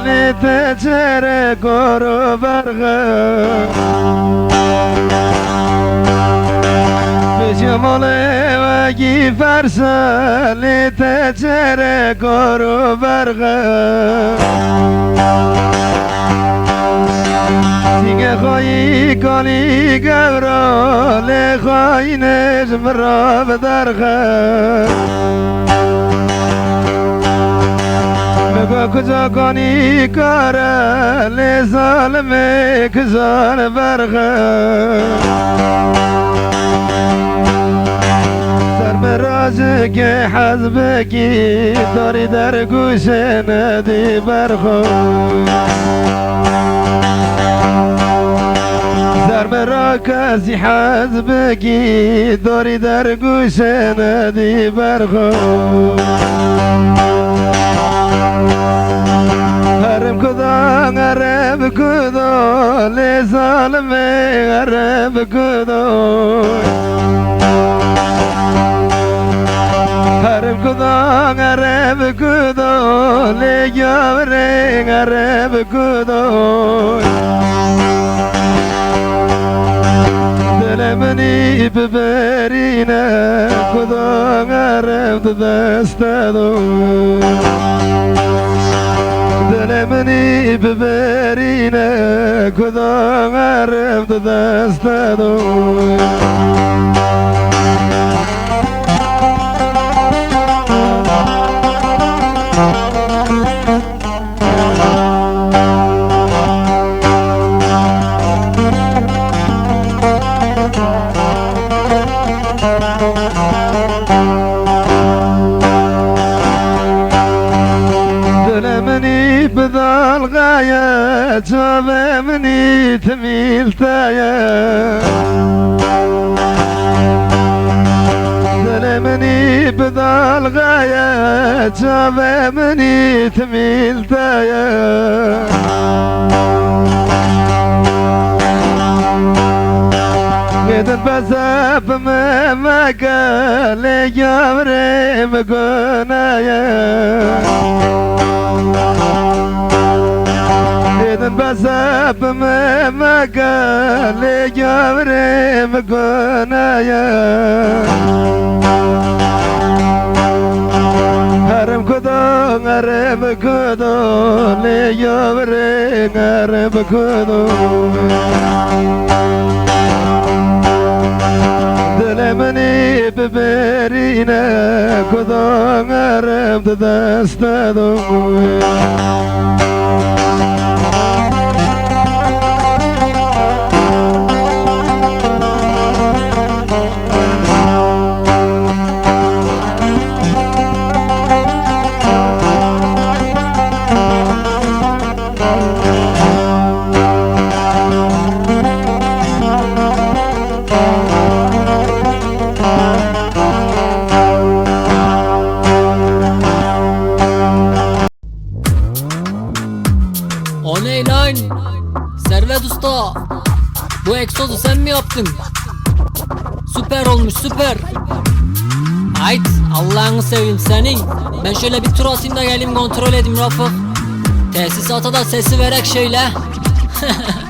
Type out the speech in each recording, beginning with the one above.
Ανι πετσέρε κοροβάργα Φύσιο μολεύ αγί φάρσα Ανι πετσέρε κοροβάργα Σιγε χωή κονή καυρό Λεχω είναι σβροβδάργα Μουσική کجا کار لی ظالم کزار برغ سر که حزب کی داری در گوش ندی برخو سر مراکزی حزبك داري در گوش ندی برخو هرم کدا غرب کدا لظالم غرب کدا هرم کدا غرب کدا لیاور غرب کدا دل Ой, беберина, куда гарем ты достаду? Делемни беберина, куда гарем ты достаду? ልታየ ዘለመኒ ብጣልቃየ ቻበመኒ ትሚልታየ የተንበሰ በመመገል ያምሬ ምጎናየ Edin bezebime megali gevrim güneye. Erim kudun, erim kudun, ne yavrin, erim kudun. Dilimini biberine kudun, erim de destedun yaptın? Süper olmuş süper. Hayt Allah'ını seveyim senin. Ben şöyle bir tur atayım da geleyim kontrol edeyim Rafık. Tesisata da sesi verek şöyle.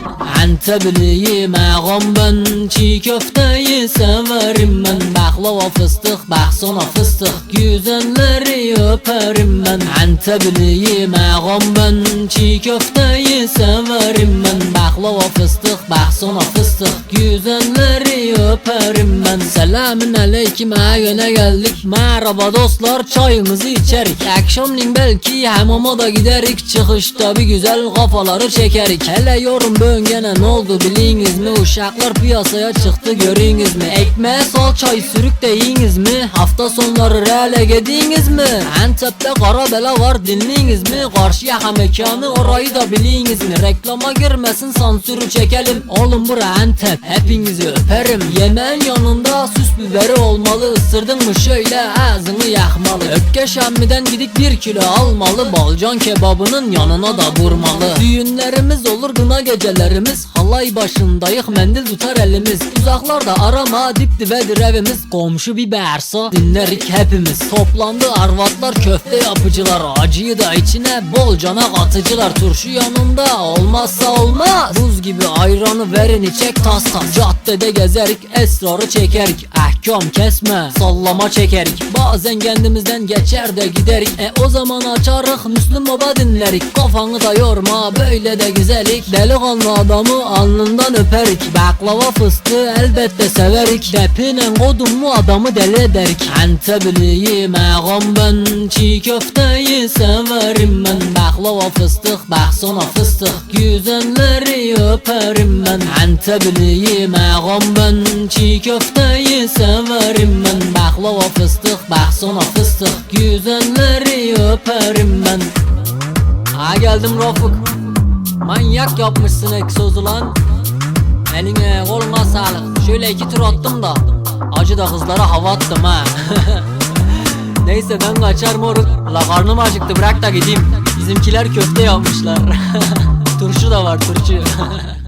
Antepliyim ağam ben Çiğ köfteyi severim ben. Baklava fıstık baksana fıstık Güzelleri öperim ben. Antepliyim ağam ben Çiğ köfteyi severim ben. Baklava fıstık baksana fıstık Güzelleri öperim ben. Selamün aleyküm ayöne geldik. Merhaba dostlar çayımızı içerik. Akşamleyin belki hamama da giderik. Çıkışta bir güzel kafaları çekerik. Hele yorum böngene ne oldu biliniz mi? Uşaklar piyasaya çıktı görünüz mü? Ekmeğe sal çay sürük de yiyiniz mi? Hafta sonları reale gediniz mi? Antep'te kara bela var dinleyiniz mi? Karşı yaka mekanı orayı da biliniz mi? Reklama girmesin sansürü çekelim. Oğlum bura Antep hepinizi öperim. Yemeğin yanında süs biberi olmalı. Isırdın mı şöyle ağzını yakmalı. Öpke şemmiden gidip bir kilo almalı. Balcan kebabının yanına da vurmalı. Düğünlerimiz olur gına geceleri yerimiz Halay başındayıq mendil tutar elimiz. Uzaklarda arama dip dibedir evimiz Komşu bir bağırsa dinlerik hepimiz. Toplandı arvatlar köfte yapıcılar. Acıyı da içine bol cana katıcılar Turşu yanında olmazsa olmaz. Buz gibi ayranı verin içek tas tas. Caddede gezerik esrarı çekerik. Ahkam kesme sallama çekerik. Bazen kendimizden geçer de giderik. E o zaman açarık Müslüm Baba dinlerik. Kafanı da yorma böyle de güzelik Delikanlı adamı alnından öperik. Baklava fıstığı elbette severik. Depinen kodum mu? Adamı deli ederik. Antebliyim ağam ben. Çiğ köfteyi severim ben. Baklava fıstık bak sonra fıstık. Güzelleri öperim ben. Antebliyim ağam ben. Çiğ köfteyi severim ben. Baklava fıstık bak sonra fıstık. Güzelleri öperim ben. Ha geldim Rafık Manyak yapmışsın egzozu lan Eline koluna sağlık. Şöyle iki tur attım da Acı da kızlara hava attım ha. Neyse ben kaçar moruk. La karnım acıktı bırak da gideyim. Bizimkiler köfte yapmışlar. Turşu da var turşu